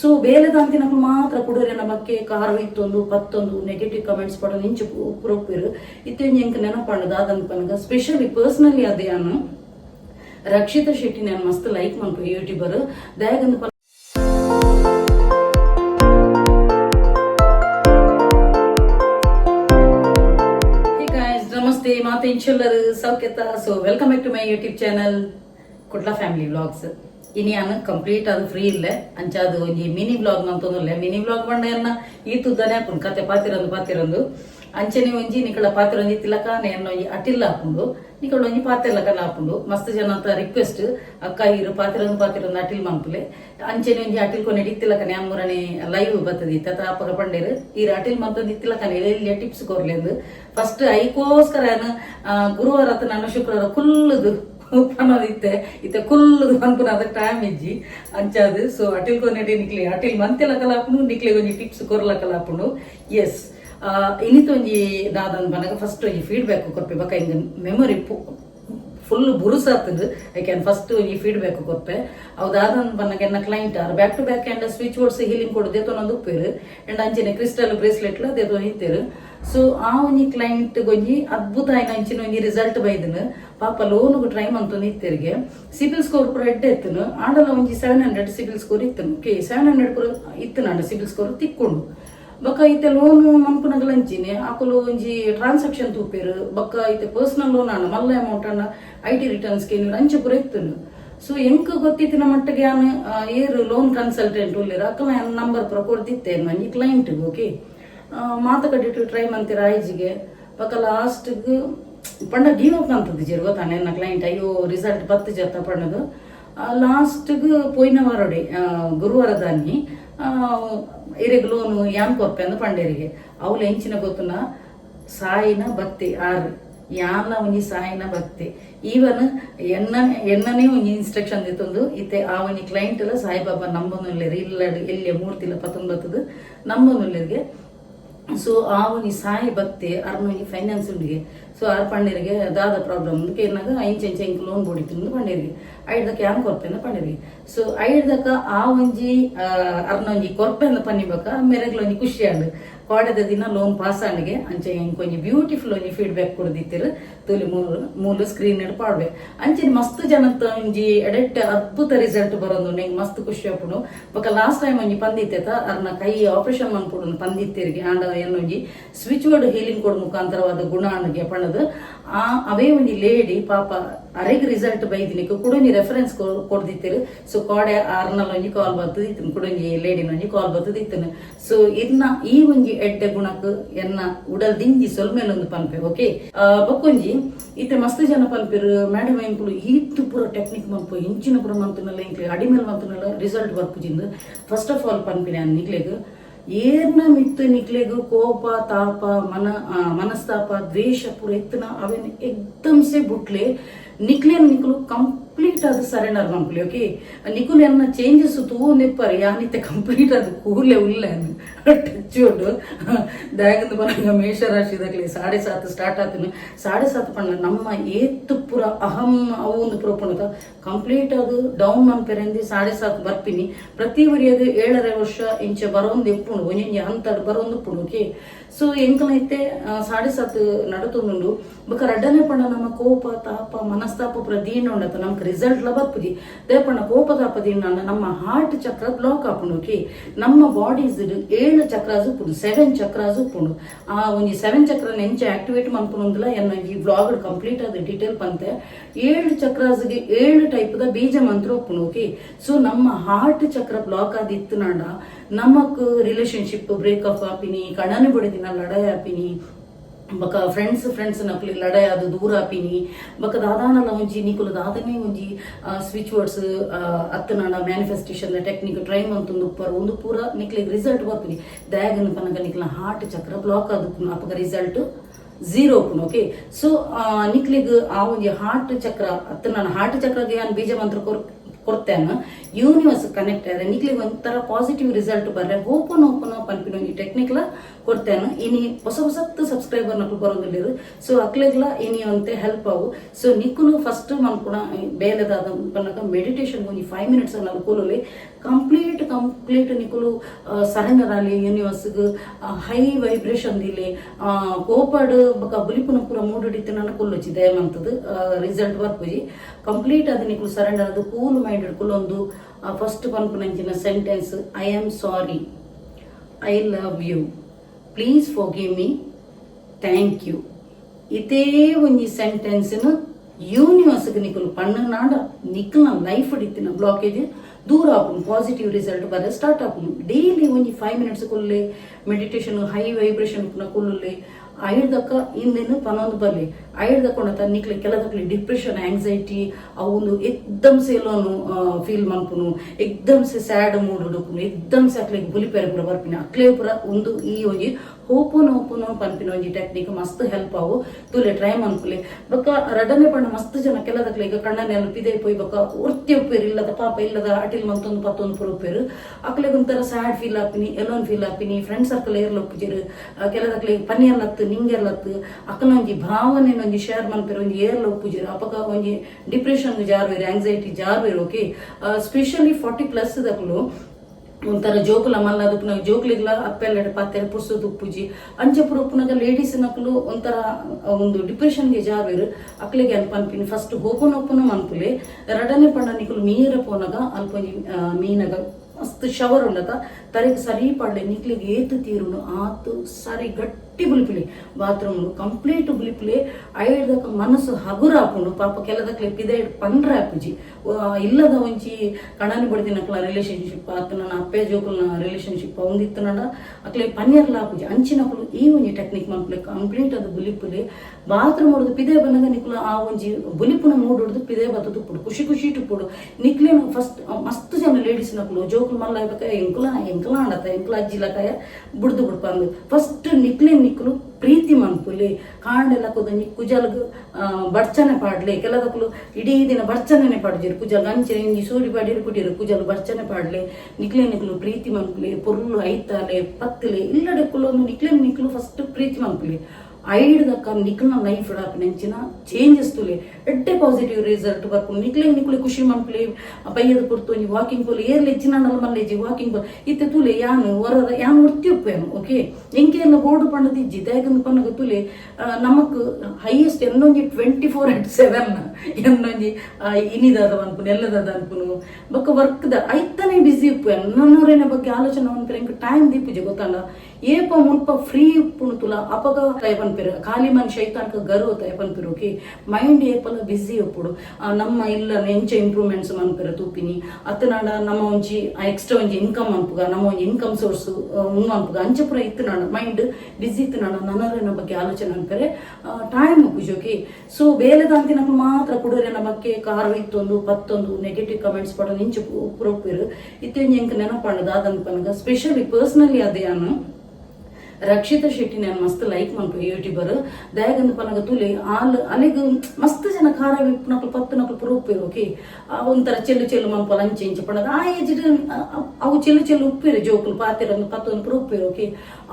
So ಬೇಲೆದಂತಿನಕ್ಕೆ ಮಾತ್ರ ಕುಡೂರಿನ ಬಗ್ಗೆ ಕಾರ್ ಇತ್ತೊಂದು, ಪತ್ತೊಂದು ನೆಗೆಟಿವ್ ಕಮೆಂಟ್ಸ್ ಪಡ ನಿಂಚು ಪುರೋಪಿರು ಇತ್ತೇನು ಎಂಕ್ ನೆನಪಣ್ಣದು ಅದಂತ ಪನಗ ಸ್ಪೆಷಲಿ ಪರ್ಸನಲಿ ಅದೇ ಅನ್ನು. ರಕ್ಷಿತಾ ಶೆಟ್ಟಿ ನಾನು ಮಸ್ತ್ ಲೈಕ್ ಮಾಡ್ಕೊ ಯೂಟ್ಯೂಬರ್. ದಯಗಂದು ನಮಸ್ತೆ, ಮಾತೆ ಸೌಖ್ಯತ. So welcome back to my YouTube channel Kutla family vlogs ಇನಿ ಕಂಪ್ಲೀಟ್ ಅದು ಫ್ರೀ ಇಲ್ಲ ಅಂಚಾದು ಒಂಜಿ ಮಿನಿ ಬ್ಲಾಗ್ ನಂತೊಂದುಲ್ಲೆ ಮಿನಿ ಬ್ಲಾಗ್ ಬಂಡ ಎನ್ನ ಈ ತುದ್ದಾನೆ ಹಾಕೊಂಡು ಕತೆ ಪಾತಿರಂದು ಪಾತಿರಂದು ಅಂಚನೆ ಒಂಜಿ ನಿಕಳ ಪಾತಿರೊಂಜಿ ತಿಲಕ ನೇನು ಅಟಿಲ್ಲ ಹಾಕೊಂಡು ನಿಕಳ ಒಂಜಿ ಪಾತೆಲ್ಲಕಲ್ಲ ಹಾಕೊಂಡು ಮಸ್ತ್ ಜನ ಅಂತ ರಿಕ್ವೆಸ್ಟ್ ಅಕ್ಕ ಇರು ಪಾತಿರೊಂದು ಪಾತಿರೊಂದು ಅಟಿಲ್ ಮಂಪುಲೆ ಅಂಚನೆ ಒಂಜಿ ಅಟಿಲ್ ಕೊನೆ ಇತ್ತಿಲಕ ನ್ಯಾನ್ ಮೂರನೇ ಲೈವ್ ಬರ್ತದೆ ತತ ಅಪ್ಪಗ ಪಂಡೇರು ಈ ಅಟಿಲ್ ಮಂತೊಂದು ಇತ್ತಿಲಕನೆ ಎಲ್ಲಿ ಟಿಪ್ಸ್ ಕೊರ್ಲೆಂದು ಫಸ್ಟ್ ಐಕೋಸ್ಕರ ಗುರುವಾರ ನಾನು ಶುಕ್ರವಾರ ಕುಲ್ಲದು ಪನೋದಿತ್ತೆ ಇತ್ತೆ ಕುಲ್ಲದು ಅನ್ಪುನ ಅದಕ್ಕೆ ಟೈಮ್ ಇಜ್ಜಿ. ಅಂಚಾದು ಸೊ ಅಟಿಲ್ ಕೊನೆಡೆ ನಿಕ್ಲಿ, ಅಟಿಲ್ ಮಂತೆಲ ಕಲಾಪುನು ನಿಕ್ಲಿ ಒಂಜಿ ಟಿಪ್ಸ್ ಕೊರ್ಲ ಕಲಾಪುನು ಎಸ್ ಇನ್ನಿತ ಒಂಜಿ ದಾದನ್ ಬನಗ ಫಸ್ಟ್ ಒಂಜಿ ಫೀಡ್ಬ್ಯಾಕ್ ಕೊರ್ಪೆ ಬಕ ಹಿಂಗ ಮೆಮೊರಿ ಫುಲ್ ಬುರುಸಾತದು ಐ ಕ್ಯಾನ್ ಫಸ್ಟ್ ಈ ಫೀಡ್ಬ್ಯಾಕ್ ಕೊರ್ಪೆ ಅವು ದಾದನ್ ಬನ್ನಗ ಎನ್ನ client R back to back and switch boards healing code ದೇತೊಂದು ಉಪ್ಪೇರು. And ಅಂಚಿನ ಕ್ರಿಸ್ಟಲ್ ಬ್ರೇಸ್ಲೆಟ್ಲ ಅದೇ ಹಿತ್ತೇರು ಸೊ ಆ ಒಂಜಿ ಕ್ಲೈಂಟ್ ಗೊಂಜಿ ಅದ್ಭುತ ಅಂಚಿನ ಒಂಜಿ ರಿಸಲ್ಟ್ ಬೈದನು. ಪಾಪ ಲೋನ್ ಟ್ರೈ ಮಂತೊಂದು ತೆರಿಗೆ ಸಿಬಿಲ್ ಸ್ಕೋರ್ ಪೂರ ಎಡ್ಡೆ ಎತ್ತನು. ಆಂಡಲ ಒಂಜಿ ಸೆವೆನ್ ಹಂಡ್ರೆಡ್ ಸಿಬಿಲ್ ಸ್ಕೋರ್ ಇತ್ತು ಓಕೆ ಸೆವೆನ್ ಹಂಡ್ರೆಡ್ ಪೂರ ಇತ್ತನ ಆಂಡ ಸಿಬಿಲ್ ಸ್ಕೋರ್ ತಿಕ್ಕೊಂಡು. ಬೊಕ ಇತ್ತೆ ಲೋನ್ ಮನ್ಪುನಗಲ ಅಂಚಿನೆ. ಆಕುಲು ಒಂಜಿ ಟ್ರಾನ್ಸಾಕ್ಷನ್ ತೂಪೇರು. ಬೊಕ ಇತ್ತೆ ಪರ್ಸನಲ್ ಲೋನ್ ಅಣ್ಣ ಮಲ್ಲ ಅಮೌಂಟ್ ಅಣ್ಣ ಐ ಟಿ ರಿಟರ್ನ್ಸ್ಗೆ ಅಂಚೆ ಪೂರ ಇತ್ತನು ಸೊ ಎಂಕ್ ಗೊತ್ತಿತ್ತಿನ ಮಟ್ಟಿಗೆ ನಾನು ಏರು ಲೋನ್ ಕನ್ಸಲ್ಟೆಂಟ್ ಉಳ್ಳಿರ. ಅಕ್ಕ ನಂಬರ್ ಪೂರ ಕೊಡ್ತಿತ್ತೆ ಮಂಜಿ ಕ್ಲೈಂಟ್ ಓಕೆ ಮಾತುಕಟ್ಟಿಟ್ಟು ಟ್ರೈ ಮಂತಿರ ಐಜಿಗೆ ಪಕ್ಕ ಲಾಸ್ಟ್ಗೆ ಪಂಡ ಗೀವ್ ಅಂತ ಜರು ಗೊತ್ತಾನೆ ನನ್ನ ಕ್ಲೈಂಟ್ ಅಯ್ಯೋ ರಿಸಲ್ಟ್ ಬತ್ತು ಜತ್ತ ಪಣ್ಣದು. ಲಾಸ್ಟ್ಗ್ ಪೋಯಿನ ವಾರೋಡಿ ಗುರುವಾರ ದಾನಿ ಇರೆಗ್ ಲೋನು ಯಾನ್ ಕೊರ್ಪೆ ಅಂದು ಪಂಡೇರಿಗೆ. ಅವ್ಲು ಎಂಚಿನ ಗೊತ್ತುನ? ಸಾಯಿನ ಬತ್ತಿ, ಆರು. ಯಾನ ಒಂಜಿ ಸಾಯಿನ ಬತ್ತಿ. ಈವನ್ ಎನ್ನ, ಎನ್ನನೇ ಒಂಜಿ ಇನ್ಸ್ಟ್ರಕ್ಷನ್ ದಿತ್ತೊಂದು ಇತ್ತೆ ಒಂಜಿ ಕ್ಲೈಂಟ್ ಎಲ್ಲ ಸಾಯಿಬಾಬಾ ನಂಬನುಲ್ಲೆರ್ ಇಲ್ಲ ಎಲ್ಲಿ ಮೂರ್ತಿಲ್ಲ ಪತ್ತೊಂಬತ್ತದು ಬತ್ತದು ನಂಬನುಲ್ಲೆರ್ಗೆ ಸೊ ಆ ಒಂಜಿ ಸಾಯಿ ಬತ್ತೆ ಅರ್ನೊಂಜಿ ಫೈನಾನ್ಸ್ ಉಂಡಿಗೆ. ಸೊ ಆರ್ ಪಂಡೇರಿಗೆ ದಾದ ಪ್ರಾಬ್ಲಮ್ ಉಂದು ಏನಾಗ ಐಂಚೆ ಇಂಚೆ ಇಂಕ್ ಲೋನ್ ಬೋಡಿತ್ತು ಪಂಡೇರಿಗೆ ಐಡ್ದಕ್ಕೆ ಯಾನ್ ಕೊರ್ಪೆನ ಪಂಡೇರಿಗೆ ಸೊ ಐಡ್ದಕ್ಕ ಆ ಒಂಜಿ ಅರ್ನೊಂಜಿ ಕೊರ್ಪೆನ ಪನ್ನಿಬೇಕ ಮೇರೆಗ್ಲ ಒಂಜಿ ಖುಷಿ ಆಂಡ್. ಕಾಡದ ದಿನ ಲೋನ್ ಪಾಸ್ ಆಂಡ್ಗೆ ಅಂಚೆ ಒಂಜಿ ಬ್ಯೂಟಿಫುಲ್ ಒಂಜಿ ಫೀಡ್ಬ್ಯಾಕ್ ಕೊಡ್ದಿತ್ತಿರು. ತುಲಿ ಮೂಲು ಮೂಲು ಸ್ಕ್ರೀನ್ ಇಡ್ ಪಾಡ್ವೆ ಅಂಚೆ ಮಸ್ತ್ ಜನತ ಒಂಜಿ ಎಡೆಟ್ ಅದ್ಭುತ ರಿಸಲ್ಟ್ ಬರೋದು. ನಂಗೆ ಮಸ್ತ್ ಖುಷಿ ಆಪುಡು ಬೊಕ ಲಾಸ್ಟ್ ಟೈಮ್ ಒಂಜಿ ಪಂದಿತ್ತೆತ ಅರ್ನ ಕೈ ಆಪರೇಷನ್ ಮನ್ಪುಡು ಪಂದಿತ್ತಿರ್ಗೆ. ಆಂಡ ಏನೊಂಜಿ ಸ್ವಿಚ್ ಬೋರ್ಡ್ ಹೀಲಿಂಗ್ ಕೊಡ್ ಮುಖಾಂತರವಾದ ಗುಣ ಅನ್ನಗೆ ಪಣದು. ಆ, ಅವೇ ಒಂಜಿ ಲೇಡಿ ಪಾಪ ಅರೆಗ್ ರಿಸಲ್ಟ್ ಬೈದಿನಿಕ್ ಕುಡೊಂಜಿ ರೆಫರೆನ್ಸ್ ಕೊಡ್ದಿತ್ತಿರು. ಸೊ ಕಾಡೆ ಆರ್ನಲ್ಲಿ ಒಂಜಿ ಕಾಲ್ ಬರ್ತದಿತ್ತು ಕುಡೊಂಜಿ ಲೇಡಿನ ಒಂಜಿ ಕಾಲ್ ಬರ್ತದಿತ್ತು ಸೊ ಇದನ್ನ ಈ ಒಂಜಿ ಎಡ್ಡೆ ಗುಣಕ್ ಎನ್ನ ಉಡಲ್ ದಿಂಜಿ ಸೊಲ್ಮೇಲೊಂದು ಪನ್ಪೆ ಓಕೆ ಬೊಕ್ಕೊಂಜಿ ಇತ್ತೆ ಮಸ್ತ್ ಜನ ಪನ್ಪೆರು ಮೇಡಮ್ ಎಂಕುಲು ಈತ್ತು ಪೂರ ಟೆಕ್ನಿಕ್ ಮನ್ಪು ಇಂಚಿನ ಪೂರ ಮಂತನಲ್ಲ ಇಂಕ್ಲೆ ಅಡಿಮೇಲ್ ಮಂತನಲ್ಲ ರಿಸಲ್ಟ್ ಬರ್ಪುಜಿಂದು ಫಸ್ಟ್ ಆಫ್ ಆಲ್ ಪನ್ಪಿನ ನಿಕ್ಲೆಗ್ ಏರ್ನ ಮಿತ್ತು ನಿಕ್ಲೆಗ್ ಕೋಪ, ತಾಪ, ಮನ ಮನಸ್ತಾಪ, ದ್ವೇಷ ಪೂರ ಎತ್ತನ ಅವೆನ್ ಎಕ್ದಮ್ ಸೆ ಬುಟ್ಲೆ ನಿಕ್ಲೇನ್ ನಿಕ್ಲು ಕಂಪ್ಲೀಟ್ ಅದು ಸರೆಂಡರ್ ಕಂಪ್ಲಿ ಓಕೆ ನಿಕುಲ್ ಎನ್ನ ಚೇಂಜಸ್ ತೂ ನಿಪ್ಪರ್ ಯಾನಿತ್ತೆ ಕಂಪ್ಲೀಟ್ ಅದು ಕೂಲೆ ಉಲ್ಲ ಟಚ್ ಉಂಡು ದಾಗಂದು ಬರಂಗ ಮೇಷರಾಶಿದಾಗ್ಲಿ ಸಾಡೆ ಸಾತ್ ಸ್ಟಾರ್ಟ್ ಆತನು. ಸಾಡೆ ಸಾತ್ ಪಣ್ಣ ನಮ್ಮ ಏತ್ ಪುರ ಅಹಂ ಅವು ಒಂದು ಪುರ ಕಂಪ್ಲೀಟ್ ಅದು ಡೌನ್ ಮನ್ಪೆರೆಂದಿ ಸಾಡೆ ಸಾತ್ ಬರ್ಪಿನಿ ಪ್ರತಿ ವರಿಯದು ಏಳರ ವರ್ಷ ಇಂಚ ಬರೋಂದು ಎಪ್ಪುಂಡು ಒಂಜಿ ಹಂತ ಬರೋಂದು ಪುಂಡು ಓಕೆ ಸೊ ಎಂಕಲೈತೆ ಸಾಡೆ ಸಾತ್ ನಡತೊಂದುಂಡು ಬೊಕ ರಡ್ಡನೆ ಪಂಡ ನಮ್ಮ ಕೋಪ, ತಾಪ, ಮನಸ್ತಾಪ ಪ್ರದೀನ ಉಂಡತ ನಮ್ಗೆ ರಿಸಲ್ಟ್ ಲ ಬರ್ಪುದಿ ದೇಪಣ್ಣ ಕೋಪ ತಾಪ ದೀನ ನಮ್ಮ ಹಾರ್ಟ್ ಚಕ್ರ ಬ್ಲಾಕ್ ಆಪುಂಡು ಓಕೆ ನಮ್ಮ ಬಾಡೀಸ್ ಏಳು ಚಕ್ರಾಸ್ ಉಪ್ಪುಂಡು ಸೆವೆನ್ ಚಕ್ರಾಸ್ ಉಪ್ಪುಂಡು ಆ ಒಂಜಿ ಸೆವೆನ್ ಚಕ್ರ ಎಂಚ ಆಕ್ಟಿವೇಟ್ ಮನ್ಪುನೊಂದುಲ ಎನ್ನ ಈ ಬ್ಲಾಗ್ ಕಂಪ್ಲೀಟ್ ಆದ ಡೀಟೇಲ್ ಪಂತೆ ಏಳು ಚಕ್ರಾಸ್ಗೆ ಏಳು ಟೈಪ್ ದ ಬೀಜ ಮಂತ್ರ ಉಪ್ಪುಂಡು ಓಕೆ ಸೊ ನಮ್ಮ ಹಾರ್ಟ್ ಚಕ್ರ ಬ್ಲಾಕ್ ಆದ ಇತ್ತು ನಮಕ್ ರಿಲೇಶನ್ಶಿಪ್ ಬ್ರೇಕಪ್ ಆಪಿನಿ, ಕಣನೆ ಬಿಡದಿನ ಲಡಾಯಿ ಆಪಿನಿ ಬಕ ಫ್ರೆಂಡ್ಸ್ ಫ್ರೆಂಡ್ಸ್ ನಕ್ಲಿ ಲಡಾಯ ಅದು ದೂರ ಆಪಿನಿ. ಬಕ ದಾದಾನಲ ಒಂಜಿ ನಿಕುಲು ದಾದನೆ ಒಂಜಿ ಸ್ವಿಚ್ ವರ್ಡ್ಸ್ ಅತ್ತನಾಡ ಮ್ಯಾನಿಫೆಸ್ಟೇಷನ್ ಟೆಕ್ನಿಕ್ ಟ್ರೈ ಮಂತೊಂದು ಉಪ್ಪರ್, ಒಂದು ಪೂರ ನಿಕ್ಲಿಗೆ ರಿಸಲ್ಟ್ ಬರ್ತೀನಿ. ದಯಾಗನ ಪನಕ ನಿಕ್ಲ ಹಾರ್ಟ್ ಚಕ್ರ ಬ್ಲಾಕ್ ಆದಕ್ಕೂ ಅಪಗ ರಿಸಲ್ಟ್ ಝೀರೋ ಓಕೆ ಸೊ ನಿಕ್ಲಿಗ್ ಆ ಒಂಜಿ ಹಾರ್ಟ್ ಚಕ್ರ ಅತ್ತ ನಾನು ಹಾರ್ಟ್ ಚಕ್ರಗೆ ನಾನು ಬೀಜ ಮಂತ್ರ ಕೊರ್ ಕೊರ್ತೇನ ಯೂನಿವರ್ಸ್ ಕನೆಕ್ಟ್ ಆದ್ರೆ ನಿಕ್ಲಿಗೆ ಒಂಥರ ಪಾಸಿಟಿವ್ ರಿಸಲ್ಟ್ ಬರ್ರೆ ಓಪನ್ ಓಪನ್ ಓಪನ್ ಅನ್ಪಿನ ಈ ಟೆಕ್ನಿಕ್ಲ ಕೊಡ್ತೇನೆ. ಇನಿ ಹೊಸ ಹೊಸತ್ತು ಸಬ್ಸ್ಕ್ರೈಬರ್ ನಕ್ಕು ಬರೋದಿಲ್ಲ ಸೊ ಅಕ್ಲೆಗ್ಲ ಇನಿ ಅಂತೆ ಹೆಲ್ಪ್ ಆವು ಸೊ ನಿಕ್ಕುನು ಫಸ್ಟ್ ಮನ್ಕುಣ ಬೇಲೆದಾದ ಪನ್ನಕ ಮೆಡಿಟೇಷನ್ ಒಂದು ಫೈವ್ ಮಿನಿಟ್ಸ್ ಅಲ್ಲಿ ಅನುಕೂಲಲ್ಲಿ ಕಂಪ್ಲೀಟ್ ಕಂಪ್ಲೀಟ್ ನಿಕ್ಕುಲು ಸರೆಂಡರ್ ಯೂನಿವರ್ಸ್ಗೆ ಹೈ ವೈಬ್ರೇಷನ್ ದಿಲಿ ಕೋಪಾಡ್ ಬಕ ಬುಲಿಪುನ ಪೂರ ಮೂಡಿಡಿತ್ತು ನನ್ನ ಕುಲ್ಲು ಹಚ್ಚಿ ದಯಮಂತದ್ದು ರಿಸಲ್ಟ್ ಬರ್ಪುಜಿ ಕಂಪ್ಲೀಟ್ ಅದು ನಿಕ್ಕುಲು ಸರೆಂಡರ್ ಅದು ಕೂಲ್ ಮೈಂಡ್ ಕುಲೊಂದು ಪನ್ಪುನಂಚಿನ sentence I am sorry I love you please for me thank you ಇದೇ ಒಂಜಿ ಸೆಂಟೆನ್ಸ್ನು ಯೂನಿವರ್ಸ್ಗೆ ನಿಕುಲು ಪಣ್ಣನಾಡ ನಿಕ್ಲ್ನ ಲೈಫ್ ಇತ್ತಿನ ಬ್ಲಾಕೇಜ್ ದೂರ ಆಪುನು ಪಾಸಿಟಿವ್ ರಿಸಲ್ಟ್ ಬರ ಸ್ಟಾರ್ಟ್ ಆಪುನು ಡೈಲಿ ಒಂಜಿ ಫೈವ್ ಮಿನಿಟ್ಸ್ ಕುಲ್ಲೆ ಮೆಡಿಟೇಷನ್ ಹೈ ವೈಬ್ರೇಷನ್ ಪುನ ಕುಲ್ಲುಲ್ಲೆ ದಕ್ಕ ಇಂದಿನ ಪನೊಂದು ಬರ್ಲಿ ತನ್ನಿಕ್ಲಿ ನಿಕ್ಲಿ ಕೆಲದಕ್ಲಿ ಡಿಪ್ರೆಷನ್ ಆಂಗ್ಸೈಟಿ ಅವೊಂದು ಎಕ್ದಮ್ ಸೆ ಎಲ್ಲೋನು ಫೀಲ್ ಮನ್ಪುನು ಎಕ್ದಮ್ ಸೆ ಸ್ಯಾಡ್ ಮೂಡ್ ಹುಡುಕುನು ಎಕ್ದಮ್ ಸೆ ಅಕ್ಲಿಗೆ ಬುಲಿಪೇರ ಪುರ ಬರ್ಪಿನ. ಅಕ್ಲೇ ಪುರ ಒಂದು ಈ ಒಂಜಿ ಹೋಪುನ ಹೋಪುನ ಪನ್ಪಿನ ಒಂಜಿ ಟೆಕ್ನಿಕ್ ಮಸ್ತ್ ಹೆಲ್ಪ್ ಆವು ತುಲೆ ಟ್ರೈ ಮನ್ಪುಲೆ ಬೊಕ ರಡನೆ ಪಂಡ ಮಸ್ತ್ ಜನ ಕೆಲದಕ್ಲೆ ಈಗ ಕಣ್ಣನೆಲ್ಲ ಪಿದೆ ಪೋಯ್ ಬೊಕ್ಕ ಉರ್ತಿ ಉಪ್ಪೇರು ಇಲ್ಲದ ಪಾಪ, ಇಲ್ಲದ ಅಟಿಲ್ ಮಂತೊಂದು ಪತ್ತೊಂದು ಪುರ ಉಪ್ಪೇರು ಅಕ್ಲೆಗ್ ಒಂಥರ ಸ್ಯಾಡ್ ಫೀಲ್ ಆಪಿನಿ ಎಲ್ಲೊಂದು ಫೀಲ್ ಆಪಿನಿ ಫ್ರೆಂಡ್ ಸರ್ಕಲ್ ಏರ್ಲ ಒಪ್ಪುಜಿರು ಕೆಲದಕ್ಲೆ ಪನ್ನಿಯರ್ಲತ್ತು ನಿಂಗೆರ್ಲತ್ತು ಅಕ್ಕನ ಒಂಜಿ ಭಾವನೆ ಒಂಜಿ ಶೇರ್ ಮನ್ಪೇರು ಒಂಜಿ ಏರ್ಲ ಒಪ್ಪುಜಿರು ಅಪಕ ಒಂಜಿ ಡಿಪ್ರೆಷನ್ ಜಾರ್ವೇರು ಆಂಗ್ಸೈಟಿ ಜಾರ್ವೇರು ಓಕೆ ಸ್ಪೆಷಲಿ ಫಾರ್ಟಿ ಪ್ಲಸ್ ದಕ್ಲು ಒಂಥರ ಜೋಕುಲ ಮಲ್ಲ ಅದಕ್ಕೆ ಜೋಕ್ಲಿಗ್ಲ ಅಪ್ಪೆಲ್ಲ ಪಾತ್ರೆ ಉಪ್ಪುಜಿ. ಅಂಚೆ ಪುರ ಉಪ್ಪುನಾಗ ಲೇಡೀಸ್ ನಕಲು ಒಂಥರ ಒಂದು ಡಿಪ್ರೆಷನ್ಗೆ ಜಾರ್ವೇರು ಅಕ್ಲಿಗೆ ಅಲ್ಪ ಅನ್ಪಿನಿ. ಫಸ್ಟ್ ಹೋಗೋನ ಒಪ್ಪನ ಮನ್ಪುಲೆ. ಎರಡನೇ ಪಂಡ ನಿಕುಲು ಮೀರ ಪೋನಾಗ, ಅಲ್ಪ ಮೀನಗ ಮಸ್ತ್ ಶವರ್ ಉಂಡತ. ತಲೆಗೆ ಸರಿ ಪಡ್ಲೆ, ನಿಕ್ಲಿಗೆ ಏತು ತೀರುನು, ಆತು ಸರಿ ಗಟ್ಟಿ ಬುಲಿಪಿಲಿ ಬಾತ್ರೂಮ್ ಕಂಪ್ಲೀಟ್ ಬುಲಿಪಿಲಿ ಐಡ್ದಕ ಮನಸ್ಸು ಹಗುರ ಹಾಕೊಂಡು ಪಾಪ ಕೆಲದಕ್ಕೆ ಪಿದೆ ಪಂಡ್ರ ಹಾಪುಜಿ ಇಲ್ಲದ ಒಂಚಿ ಕಣಾನಿ ಬಡ್ದಿನಕ್ಲ ರಿಲೇಶನ್ಶಿಪ್ ಆತ ನನ್ನ ಅಪ್ಪೆ ಜೋಕುಲ್ನ ರಿಲೇಷನ್ಶಿಪ್ ಒಂದಿತ್ತು ನಡ. ಅಕ್ಲೆ ಪನ್ನೀರ್ಲ ಹಾಪುಜಿ ಅಂಚಿನಕಲು ಈ ಒಂಜಿ ಟೆಕ್ನಿಕ್ ಮನ್ಪುಲೆ ಕಂಪ್ಲೀಟ್ ಅದು ಬುಲಿಪುಲಿ ಬಾತ್ರೂಮ್ ಹೊಡೆದು ಪಿದೆ ಬಂದಾಗ ನಿಕ್ಲ ಆ ಒಂಜಿ ಬುಲಿಪುನ ಮೂಡ್ ಹೊಡೆದು ಪಿದೆ ಬತ್ತದು ಪುಡು. ಖುಷಿ ಖುಷಿ ಟುಪ್ಪುಡು ನಿಕ್ಲೇನು ಫಸ್ಟ್ ಮಸ್ತ್ ಜನ ಲೇಡೀಸ್ ನಕ್ಲು ಜೋಕುಲ್ ಮಲ್ಲ ಎಂಕುಲ ಎಂಕುಲ ಆಡತ್ತ ಎಂಕ್ಲ ಅಜ್ಜಿಲಕಾಯ ಬುಡ್ದು ಬಿಡ್ಪಂದು. ಫಸ್ಟ್ ನಿಕ್ಲೆ ನಿಕ್ಲು ಪ್ರೀತಿ ಮನ್ಪುಲಿ. ಕಾಂಡೆಲ್ಲ ಕುದ ಕುಜಲ್ಗ ಬರ್ಚನೆ ಪಾಡ್ಲೆ. ಕೆಲದಕ್ಕಲು ಇಡೀ ದಿನ ಬರ್ಚನೆ ಪಾಡ್ಜಿರು. ಕುಜಲ್ ಅಂಚೆ ಇಂಜಿ ಸೂರಿ ಪಾಡಿರು ಕುಡಿರು ಕುಜಲ್ ಬರ್ಚನೆ ಪಾಡ್ಲೆ. ನಿಕ್ಲೆ ನಿಕ್ಲು ಪ್ರೀತಿ ಮನ್ಪುಲಿ. ಪೊರ್ಲು ಐತಾಲೆ ಪತ್ತಲೆ ಇಲ್ಲಡೆ ಕುಲೊಂದು ನಿಕ್ಲೆ ನಿಕ್ಲು ಫಸ್ಟ್ ಪ್ರೀತಿ ಮನ್ಪುಲಿ. ಐಡ್ದಕ್ಕ ನಿಕ್ಲ್ನ ಲೈಫ್ ಇಡಾಕ ನೆಂಚಿನ ಚೇಂಜಸ್ ತುಲೆ. ಎಡ್ಡೆ ಪಾಸಿಟಿವ್ ರಿಸಲ್ಟ್ ಬರ್ಕು. ನಿಕ್ಲೆ ನಿಕ್ಲೆ ಖುಷಿ ಮನ್ಪುಲೆ. ಬೈಯದ ಒಂಜಿ ವಾಕಿಂಗ್ ಪೋಲಿ ಏರ್ಲೆ ಚಿನ್ನಣ್ಣಲ ಮಲ್ಲೆಜಿ ವಾಕಿಂಗ್ ಪೋಲ್ ಇತ್ತೆ ತುಲೆ, ಯಾನು ವರ ಯಾನು ಒರ್ತಿ ಉಪ್ಪೇನು ಓಕೆ ಎಂಕೆ ಬೋರ್ಡ್ ಪಂಡದ ಇಜ್ಜಿ ದಾಗಂದು ಪನ್ನಗ ತುಲೆ ನಮಕ್ ಹೈಯೆಸ್ಟ್ ಎನ್ನೊಂಜಿ ಟ್ವೆಂಟಿ ಫೋರ್ ಅಟ್ ಸೆವೆನ್ ಎನ್ನೊಂಜಿ ಇನಿದಾದ ಅನ್ಪುನು ಎಲ್ಲದಾದ ಅನ್ಪುನು ಬೊಕ್ಕ ವರ್ಕ್ದ ಐತನೇ ಬಿಸಿ ಉಪ್ಪೇನು ನನ್ನವರೇನ ಬಗ್ಗೆ ಆಲೋಚನೆ ಅನ್ಪರೆ ಎಂಕ್ ಟೈಮ್ ದೀಪುಜಿ, ಗೊತ್ತಲ್ಲ? ಏಪ ಮುಲ್ಪ ಫ್ರೀ ಉಪ್ಪುನು ತುಲ ಅಪಗ ತಯಪನ್ಪಿರ ಖಾಲಿ ಮನುಷ್ಯ ಐತಾನ್ಕ ಗರು ತಯಪನ್ಪಿರು ಓಕೆ? ಮೈಂಡ್ ಏಪಲ ಬಿಸಿ ಉಪ್ಪುಡು ಆ, ನಮ್ಮ ಇಲ್ಲ ಎಂಚ ಇಂಪ್ರೂವ್ಮೆಂಟ್ಸ್ ಮನ್ಪಿರ ತೂಪಿನಿ. ಅತ್ತನಾಡ ನಮ್ಮ ಒಂಜಿ ಎಕ್ಸ್ಟ್ರಾ ಒಂಜಿ ಇನ್ಕಮ್ ಅನ್ಪುಗ ನಮ್ಮ ಒಂಜಿ ಇನ್ಕಮ್ ಸೋರ್ಸ್ ಉಂಗ್ ಅನ್ಪುಗ ಅಂಚ ಪುರ ಇತ್ತನಾಡ ಮೈಂಡ್ ಬಿಸಿ ಇತ್ತನಾಡ ನನ್ನರೇನ ಬಗ್ಗೆ ಆಲೋಚನೆ ಅನ್ಪರೆ ಟೈಮ್ ಓಕೆ? ಸೊ ಬೇರೆ ಮಾತ್ರ ಕುಡುರೆನ ಬಗ್ಗೆ ಕಾರ್ ಇತ್ತೊಂದು ಪತ್ತೊಂದು ನೆಗೆಟಿವ್ ಕಮೆಂಟ್ಸ್ ಪಡ ನಿಂಚು ಪುರ ಉಪ್ಪಿರು ಇತ್ತೇಂಜಿ ಎಂಕ್ ಅದಂತ ಅದಂಪನಗ ಸ್ಪೆಷಲಿ ಪರ್ಸ್ನಲಿ ಅದೇ ಅನ್ನು ರಕ್ಷಿತಾ ಶೆಟ್ಟಿ ನಾನು ಮಸ್ತ್ ಲೈಕ್ ಮಾಡ್ಕೊ ಯೂಟ್ಯೂಬರ್ ದಯಾಗಂದ ಪನಗ ತುಲಿ ಆಲ್ ಅಲೆಗ್ ಮಸ್ತ್ ಜನ ಖಾರ ವಿಪ್ಪು ನಕಲು ಪತ್ತು ನಕಲು ಪುರ ಉಪ್ಪಿರು ಓಕೆ ಒಂಥರ ಚೆಲ್ಲು ಚೆಲ್ಲು ಮನ್ಪ ಲಂಚ ಇಂಚ ಪಣದ ಆ ಏಜ್ ಅವು ಚೆಲ್ಲು ಚೆಲ್ಲು ಉಪ್ಪಿರು ಜೋಕುಲು ಪಾತಿರೊಂದು ಪತ್ತೊಂದು ಪುರ ಉಪ್ಪಿರು ಓಕೆ